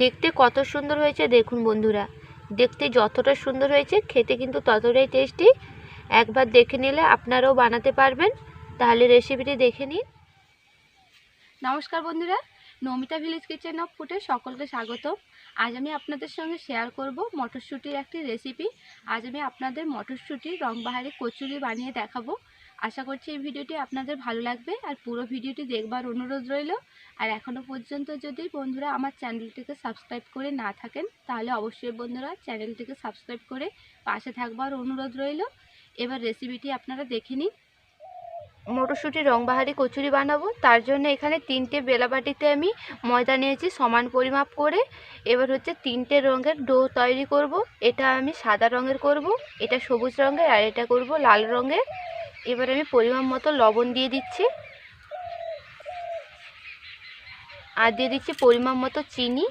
দেখতে কত সুন্দর হয়েছে দেখুন বন্ধুরা। দেখতে যতটা সুন্দর হয়েছে, খেতে কিন্তু ততটাই টেস্টি একবার দেখে নিলে আপনারাও বানাতে পারবেন। তাহলে রেসিপিটি দেখে নিন। নমস্কার বন্ধুরা, নমিতা ভিলেজ কিচেন অফ ফুডে সকলকে স্বাগত। আজ আমি আপনাদের সঙ্গে শেয়ার করব মটরশুঁটির একটি রেসিপি আজ আমি আপনাদের মটরশুঁটি রংবাহারি কচুরি বানিয়ে দেখাবো। আশা করছি এই ভিডিওটি আপনাদের ভালো লাগবে আর পুরো ভিডিওটি দেখবার অনুরোধ রইল। আর এখনও পর্যন্ত যদি বন্ধুরা আমার চ্যানেলটিকে সাবস্ক্রাইব করে না থাকেন, তাহলে অবশ্যই বন্ধুরা চ্যানেলটিকে সাবস্ক্রাইব করে পাশে থাকবার অনুরোধ রইল। এবার রেসিপিটি আপনারা দেখে নিন। মটরশুঁটি রংবাহারি কচুরি বানাবো। তার জন্য এখানে তিনটে বেলাবাটিতে আমি ময়দা নিয়েছি সমান পরিমাপ করে। এবার হচ্ছে তিনটে রঙের ডো তৈরি করব। এটা আমি সাদা রঙের করব, এটা সবুজ রঙের আর এটা করব লাল রঙের। এবার আমি পরিমাণ মতো লবণ দিয়ে দিচ্ছি। আর দিয়ে দিচ্ছি পরিমাণ মতো চিনি।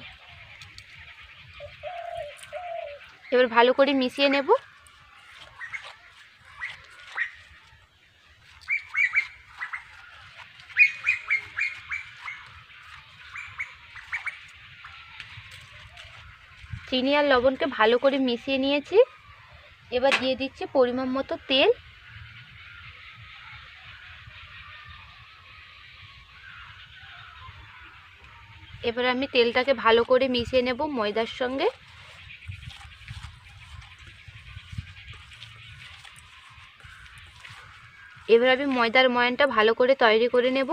এবার ভালো করে মিশিয়ে নেব। চিনি আর লবণকে ভালো করে মিশিয়ে নিয়েছি। এবার দিয়ে দিচ্ছি পরিমাণ মতো তেল। এবার আমি তেলটাকে ভালো করে মিশিয়ে নেব ময়দার সঙ্গে। এবার আমি ময়দার ময়ানটা ভালো করে তৈরি করে নেব।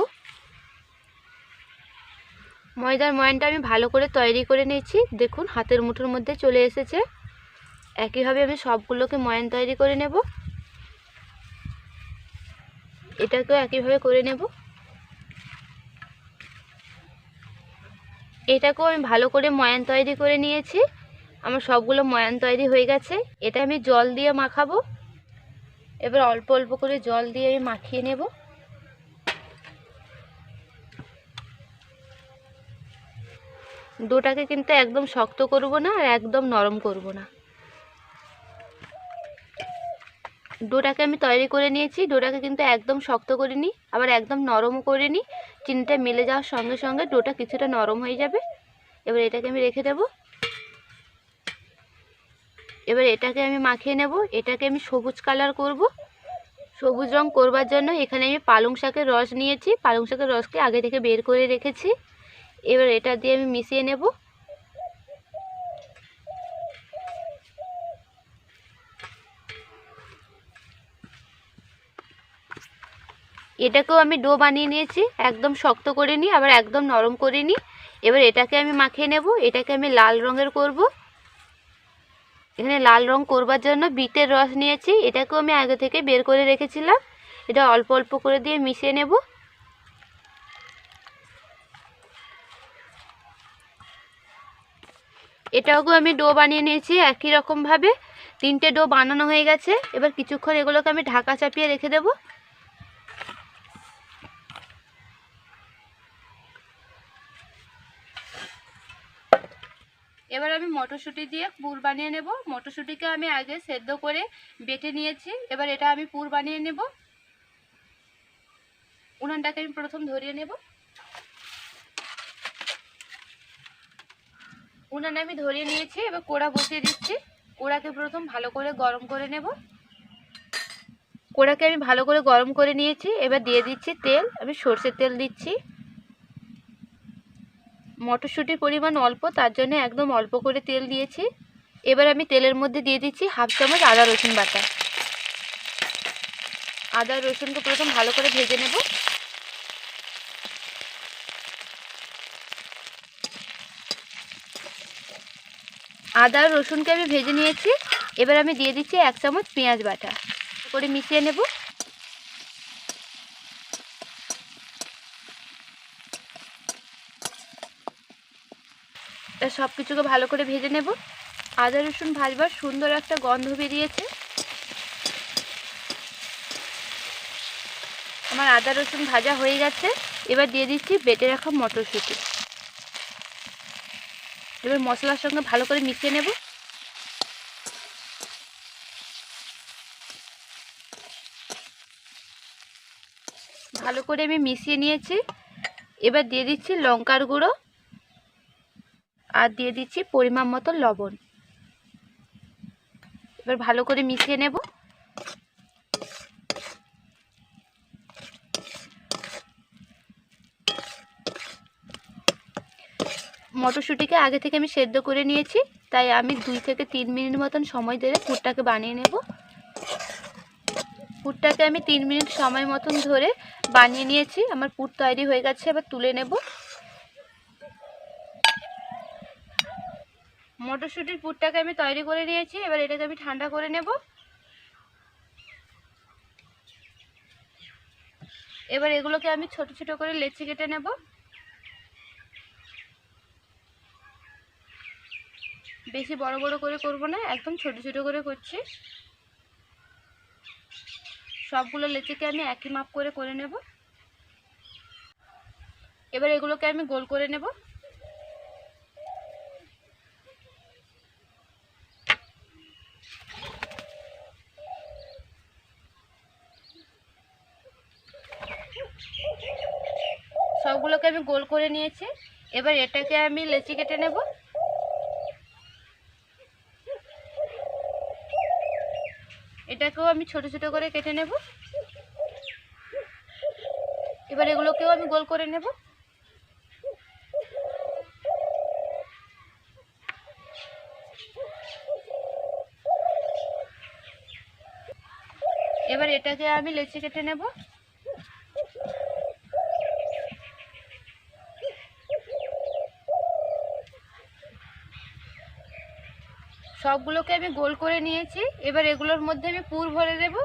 ময়দার ময়ানটা আমি ভালো করে তৈরি করে নিয়েছি। দেখুন, হাতের মুঠোর মধ্যে চলে এসেছে। একইভাবে আমি সবগুলোকে ময়ান তৈরি করে নেব। এটাকেও একইভাবে করে নেব। এটাকেও আমি ভালো করে ময়ান তৈরি করে নিয়েছি। আমার সবগুলো ময়ান তৈরি হয়ে গেছে। এটা আমি জল দিয়ে মাখাবো। এবার অল্প অল্প করে জল দিয়ে আমি মাখিয়ে নেব। দুটাকে কিন্তু একদম শক্ত করব না আর একদম নরম করব না। ডোটাকে আমি তৈরি করে নিয়েছি। ডোটাকে কিন্তু একদম শক্ত করিনি আবার একদম নরমও করিনি চিনিটা মিলে যাওয়ার সঙ্গে সঙ্গে ডোটা কিছুটা নরম হয়ে যাবে। এবার এটাকে আমি রেখে দেব। এবার এটাকে আমি মাখিয়ে নেব। এটাকে আমি সবুজ কালার করব। সবুজ রং করবার জন্য এখানে আমি পালং শাকের রস নিয়েছি। পালং শাকের রসকে আগে থেকে বের করে রেখেছি। এবার এটা দিয়ে আমি মিশিয়ে নেব। এটাকেও আমি ডো বানিয়ে নিয়েছি, একদম শক্ত করে নিই, আবার একদম নরম করে নিই। এবার এটাকে আমি মাখিয়ে নেব, এটাকে আমি লাল রঙের করব। এখানে লাল রং করবার জন্য বিটের রস নিয়েছি, এটাকেও আমি আগে থেকে বের করে রেখেছিলাম। এটা অল্প অল্প করে দিয়ে মিশিয়ে নেব। এটাকেও আমি ডো বানিয়ে নিয়েছি, একই রকমভাবে। তিনটে ডো বানানো হয়ে গেছে, এবার কিছুক্ষণ এগুলোকে আমি ঢাকা চাপিয়ে রেখে দেবো। এবার আমি মটরশুঁটি দিয়ে পুর বানিয়ে নেব। মটরশুঁটিকে আমি আগে সেদ্ধ করে বেটে নিয়েছি। এবার এটা আমি পুর বানিয়ে নেব। উনানটাকে আমি প্রথম ধরিয়ে নেব। উনানে আমি ধরিয়ে নিয়েছি। এবার কোড়া বসিয়ে দিচ্ছি। কোড়াকে প্রথম ভালো করে গরম করে নেব। কোড়াকে আমি ভালো করে গরম করে নিয়েছি। এবার দিয়ে দিচ্ছি তেল। আমি সর্ষের তেল দিচ্ছি। মটরশুঁটির পরিমাণ অল্প, তার জন্য একদম অল্প করে তেল দিয়েছি। এবার আমি তেলের মধ্যে দিয়ে দিচ্ছি হাফ চামচ আদা, রসুন বাটা। আদা, রসুনকে প্রথম ভালো করে ভেজে নেব। আদা রসুনকে আমি ভেজে নিয়েছি। এবার আমি দিয়ে দিচ্ছি এক চামচ পেঁয়াজ বাটা। করে মিশিয়ে নেব। সব কিছুকে ভালো করে ভেজে নেব। আদা, রসুন ভাজবার সুন্দর একটা গন্ধ বেরিয়েছে। আমার আদা, রসুন ভাজা হয়ে গেছে। এবার দিয়ে দিচ্ছি বেটে রাখা মটরশুঁটি। এবার মশলার সঙ্গে ভালো করে মিশিয়ে নেব। ভালো করে আমি মিশিয়ে নিয়েছি। এবার দিয়ে দিচ্ছি লঙ্কার গুঁড়ো। আর দিয়ে দিচ্ছি পরিমাণ মতো লবণ। এবার ভালো করে মিশিয়ে নেব। মটরশুঁটিকে আগে থেকে আমি সেদ্ধ করে নিয়েছি, তাই আমি দুই থেকে তিন মিনিট মতন সময় ধরে পুরটাকে বানিয়ে নেব। পুরটাকে আমি তিন মিনিট সময় মতন ধরে বানিয়ে নিয়েছি, আমার পুর তৈরি হয়ে গেছে, এবার তুলে নেব। মটরশুঁটির পুরটাকে আমি তৈরি করে নিয়েছি, এবার এটাকে আমি ঠান্ডা করে নেব। এবার এগুলোকে আমি ছোট ছোট করে লেচি কেটে নেব। বেশি বড় বড় করে করব না, একদম ছোট ছোট করে করছি। সবগুলো লেচিকে আমি একই মাপ করে করে নেব। এবার এগুলোকে আমি গোল করে নেব সবগুলোকে আমি গোল করে নিয়েছি। এবার এটাকে আমি লেচি কেটে নেব। এটাকেও আমি ছোট ছোট করে কেটে নেব। এবার এগুলোকেও আমি গোল করে নেব। এবার এটাকে আমি লেচি কেটে নেব। সবগুলোকে আমি গোল করে নিয়েছি। এবার এগুলোর মধ্যে আমি পুর ভরে দেব।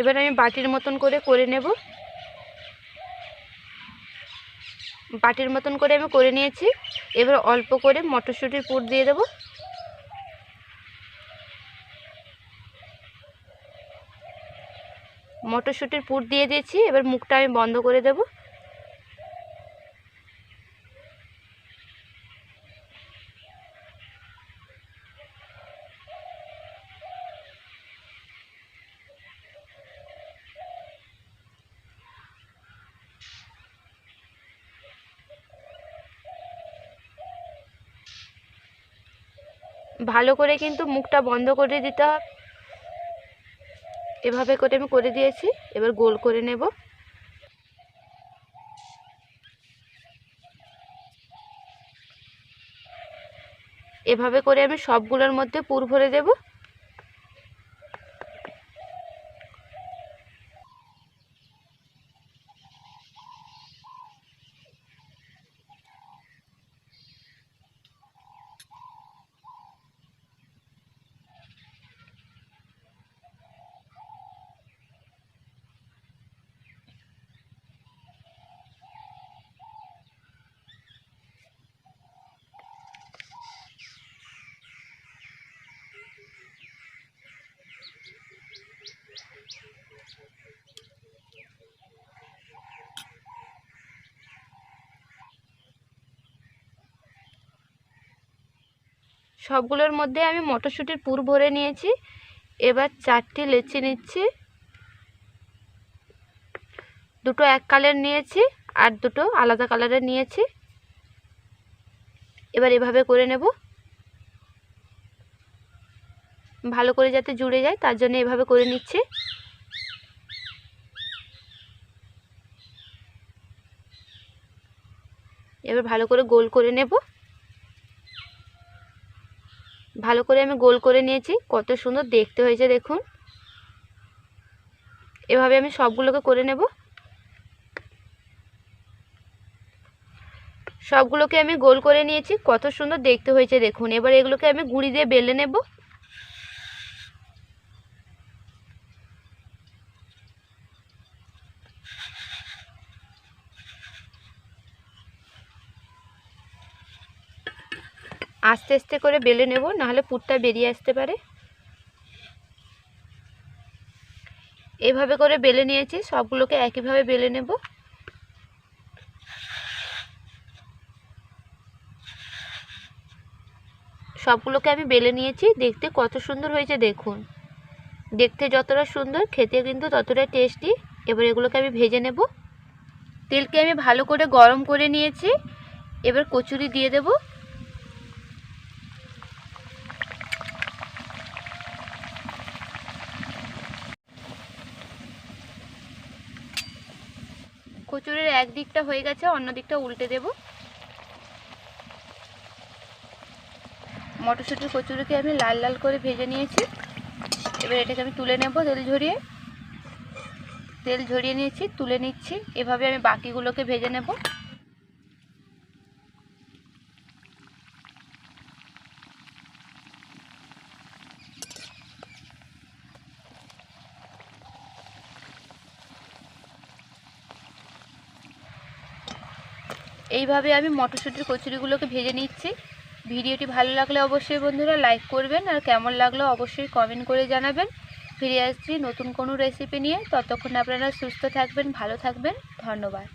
এবার আমি বাটির মতন করে করে নেব। বাটির মতন করে আমি করে নিয়েছি। এবার অল্প করে মটরশুঁটির পুর দিয়ে দেব। মটরশুঁটির পুর দিয়ে দিয়েছি। এবার মুখটা আমি বন্ধ করে দেবো। ভালো করে কিন্তু মুখটা বন্ধ করে দিতে হবে। এভাবে করে আমি করে দিয়েছি, এবার গোল করে নেব। এভাবে করে আমি সবগুলোর মধ্যে পুর ভরে দেব। সবগুলোর মধ্যে আমি মটরশুঁটির পুর ভরে নিয়েছি। এবার চারটি লেচি নিচ্ছি। দুটো এক কালার নিয়েছি আর দুটো আলাদা কালারের নিয়েছি। এবার এভাবে করে নেব। ভালো করে যাতে জুড়ে যায়, তার জন্য এভাবে করে নিচ্ছি। এবার ভালো করে গোল করে নেব। ভালো করে আমি গোল করে নিয়েছি। কত সুন্দর দেখতে হয়েছে, দেখুন। এভাবে আমি সবগুলোকে করে নেব। সবগুলোকে আমি গোল করে নিয়েছি। কত সুন্দর দেখতে হয়েছে, দেখুন। এবার এগুলোকে আমি গুঁড়ি দিয়ে বেলে নেব। আস্তে আস্তে করে বেলে নেব, নাহলে পুরটা বেরিয়ে আসতে পারে। এভাবে করে বেলে নিয়েছি, সবগুলোকে একইভাবে বেলে নেব। সবগুলোকে আমি বেলে নিয়েছি, দেখতে কত সুন্দর হয়েছে দেখুন। দেখতে যতটা সুন্দর, খেতে কিন্তু ততটাই টেস্টি। এবার এগুলোকে আমি ভেজে নেব। তেলকে আমি ভালো করে গরম করে নিয়েছি। এবার কচুরি দিয়ে দেব। কচুরির এক দিকটা হয়ে গেছে অন্য দিকটা উল্টে দেব। মটরশুঁটির কচুরিকে আমি লাল লাল করে ভেজে নিয়েছি। এবার এটাকে আমি তুলে নেব তেল ঝরিয়ে। তেল ঝরিয়ে নিয়েছি, তুলে নিচ্ছি। এভাবে আমি বাকিগুলোকে ভেজে নেব। এইভাবে আমি মটরশুঁটির কচুরিগুলোকে ভেজে নিচ্ছি। ভিডিওটি ভালো লাগলে অবশ্যই বন্ধুরা লাইক করবেন আর কেমন লাগল অবশ্যই কমেন্ট করে জানাবেন। ফিরে আসছি নতুন কোনো রেসিপি নিয়ে। ততক্ষণ আপনারা সুস্থ থাকবেন, ভালো থাকবেন। ধন্যবাদ।